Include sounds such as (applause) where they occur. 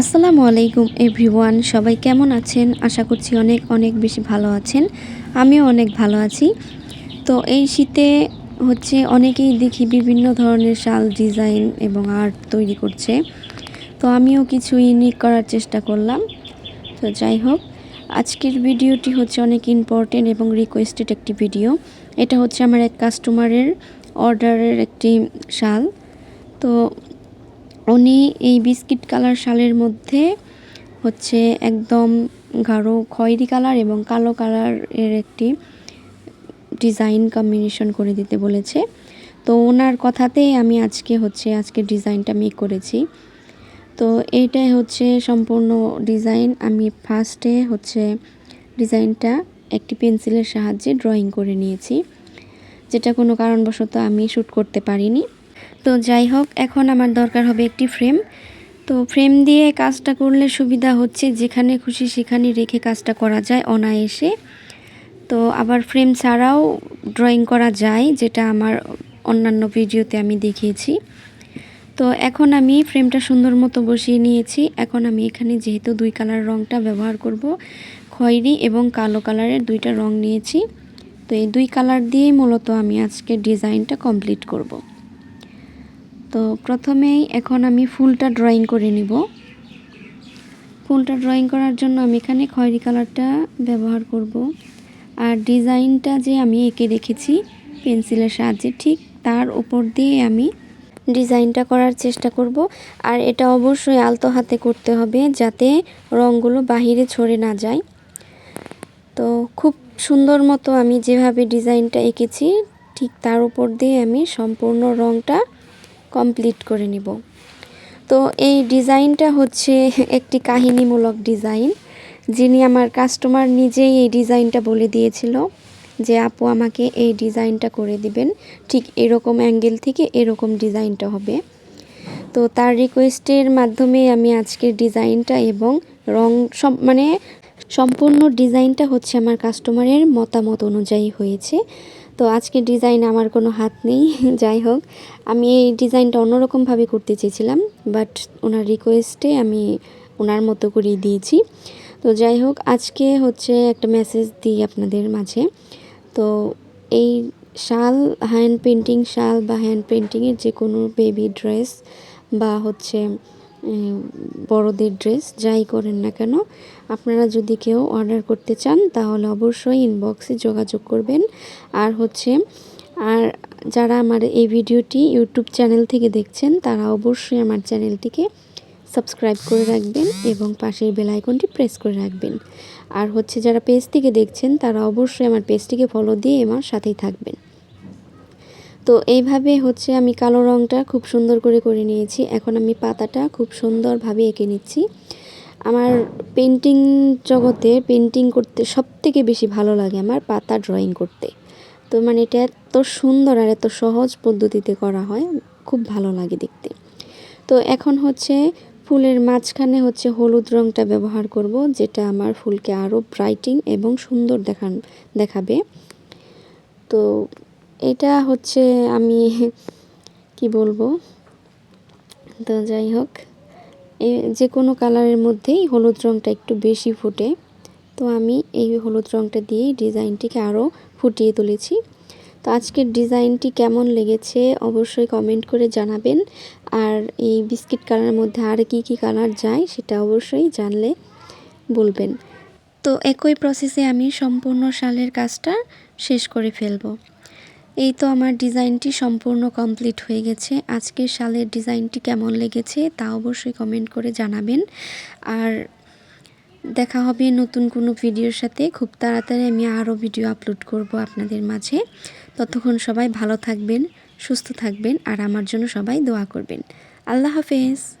আসসালামু আলাইকুম, এভরিওয়ান। সবাই কেমন আছেন? আশা করছি অনেক অনেক বেশি ভালো আছেন। আমিও অনেক ভালো আছি। তো এই শীতে হচ্ছে অনেকেই দেখি বিভিন্ন ধরনের শাল ডিজাইন এবং আর্ট তৈরি করছে। তো আমিও কিছু ইউনিক করার চেষ্টা করলাম। তো যাই হোক, আজকের ভিডিওটি হচ্ছে অনেক ইম্পর্টেন্ট এবং রিকোয়েস্টেড একটি ভিডিও এটা হচ্ছে আমার এক কাস্টমারের অর্ডারের একটি শাল। তো উনি এই বিস্কিট কালার শালের মধ্যে হচ্ছে একদম গাঢ় খয়েরি কালার এবং কালো কালারের একটি ডিজাইন কম্বিনেশন করে দিতে বলেছে। তো ওনার কথাতেই আমি আজকে হচ্ছে আজকে ডিজাইনটা মেক করেছি। তো এইটাই হচ্ছে সম্পূর্ণ ডিজাইন। আমি ফার্স্টে হচ্ছে ডিজাইনটা একটি পেন্সিলের সাহায্যে ড্রয়িং করে নিয়েছি। যেটা কোনো কারণবশত আমি শ্যুট করতে পারিনি। তো যাই হোক, এখন আমার দরকার হবে একটি ফ্রেম। তো ফ্রেম দিয়ে কাজটা করলে সুবিধা হচ্ছে, যেখানে খুশি সেখানে রেখে কাজটা করা যায় অনায়াসে। তো আবার ফ্রেম ছাড়াও ড্রয়িং করা যায়, যেটা আমার অন্যান্য ভিডিওতে আমি দেখিয়েছি। তো এখন আমি ফ্রেমটা সুন্দর মতো বসিয়ে নিয়েছি। এখন আমি এখানে যেহেতু দুই কালার রঙটা ব্যবহার করব, খয়েরি এবং কালো কালারের দুইটা রং নিয়েছি। তো এই দুই কালার দিয়েই মূলত আমি আজকে ডিজাইনটা কমপ্লিট করব। তো প্রথমেই এখন আমি ফুলটা ড্রয়িং করে নিব। ফুলটা ড্রয়িং করার জন্য আমি এখানে খয়েরি কালারটা ব্যবহার করব। আর ডিজাইনটা যে আমি এঁকে রেখেছি, পেন্সিলের সাহায্যে ঠিক তার উপর দিয়ে আমি ডিজাইনটা করার চেষ্টা করব। আর এটা অবশ্যই আলতো হাতে করতে হবে যাতে রঙগুলো বাহিরে ছড়ে না যায়। তো খুব সুন্দর মতো আমি যেভাবে ডিজাইনটা এঁকেছি, ঠিক তার উপর দিয়ে আমি সম্পূর্ণ রঙটা কমপ্লিট করে নিব। তো এই ডিজাইনটা হচ্ছে (laughs) একটি কাহিনীমূলক ডিজাইন, যিনি আমার কাস্টমার নিজেই এই ডিজাইনটা বলে দিয়েছিল যে, আপু, আমাকে এই ডিজাইনটা করে দিবেন। ঠিক এরকম অ্যাঙ্গেল থেকে এরকম ডিজাইনটা হবে। তো তার রিকোয়েস্টের মাধ্যমে আমি আজকের ডিজাইনটা এবং রং সব মানে সম্পূর্ণ ডিজাইনটা হচ্ছে আমার কাস্টমারের মতামত অনুযায়ী হয়েছে। তো আজকে ডিজাইন আমার কোনো হাত নেই, (laughs) যাই হোক। আমি এই ডিজাইনটা অন্যরকমভাবে করতে চেয়েছিলাম বাট ওনার রিকোয়েস্টে আমি ওনার মতো করেই দিয়েছি। তো যাই হোক, আজকে হচ্ছে একটা মেসেজ দিই আপনাদের মাঝে। তো এই শাল হ্যান্ড পেন্টিং শাল বা হ্যান্ড পেন্টিংয়ের যে কোনো বেবি ড্রেস বা হচ্ছে বড়দের ড্রেস যাই করেন না কেন, আপনারা যদি কেউ অর্ডার করতে চান, তাহলে অবশ্যই ইনবক্সে যোগাযোগ করবেন। আর হচ্ছে, আর যারা আমার এই ভিডিওটি ইউটিউব চ্যানেল থেকে দেখছেন, তারা অবশ্যই আমার চ্যানেলটিকে সাবস্ক্রাইব করে রাখবেন এবং পাশের বেল আইকনটি প্রেস করে রাখবেন। আর হচ্ছে, যারা পেজ থেকে দেখছেন, তারা অবশ্যই আমার পেজটিকে ফলো দিয়ে আমার সাথেই থাকবেন। তো এইভাবে হচ্ছে আমি কালো রঙটা খুব সুন্দর করে করে নিয়েছি। এখন আমি পাতাটা খুব সুন্দরভাবে এঁকে নিচ্ছি। আমার পেন্টিং জগতে পেন্টিং করতে সব থেকে বেশি ভালো লাগে আমার পাতা ড্রয়িং করতে। তো মানে এটা এত সুন্দর আর এত সহজ পদ্ধতিতে করা হয়, খুব ভালো লাগে দেখতে। তো এখন হচ্ছে ফুলের মাঝখানে হচ্ছে হলুদ রঙটা ব্যবহার করব, যেটা আমার ফুলকে আরও ব্রাইটিং এবং সুন্দর দেখান, দেখাবে। তো এটা হচ্ছে আমি, কি বলব? তো যাই হোক যে কোনো কালারের মধ্যেই হলুদ রঙটা একটু বেশি ফুটে। তো আমি এই হলুদ রঙটা দিয়েই ডিজাইনটিকে আরও ফুটিয়ে তুলেছি। তো আজকের ডিজাইনটি কেমন লেগেছে অবশ্যই কমেন্ট করে জানাবেন। আর এই বিস্কিট কালারের মধ্যে আর কি কি কালার যায় সেটা অবশ্যই জানলে বলবেন। তো একই প্রসেসে আমি সম্পূর্ণ শালের কাজটা শেষ করে ফেলব। এই তো আমার ডিজাইনটি সম্পূর্ণ কমপ্লিট হয়ে গেছে। আজকের শালের ডিজাইনটি কেমন লেগেছে তা অবশ্যই কমেন্ট করে জানাবেন। আর দেখা হবে নতুন কোনো ভিডিওর সাথে। খুব তাড়াতাড়ি আমি আরও ভিডিও আপলোড করব আপনাদের মাঝে। ততক্ষণ সবাই ভালো থাকবেন, সুস্থ থাকবেন, আর আমার জন্য সবাই দোয়া করবেন। আল্লাহ হাফেজ।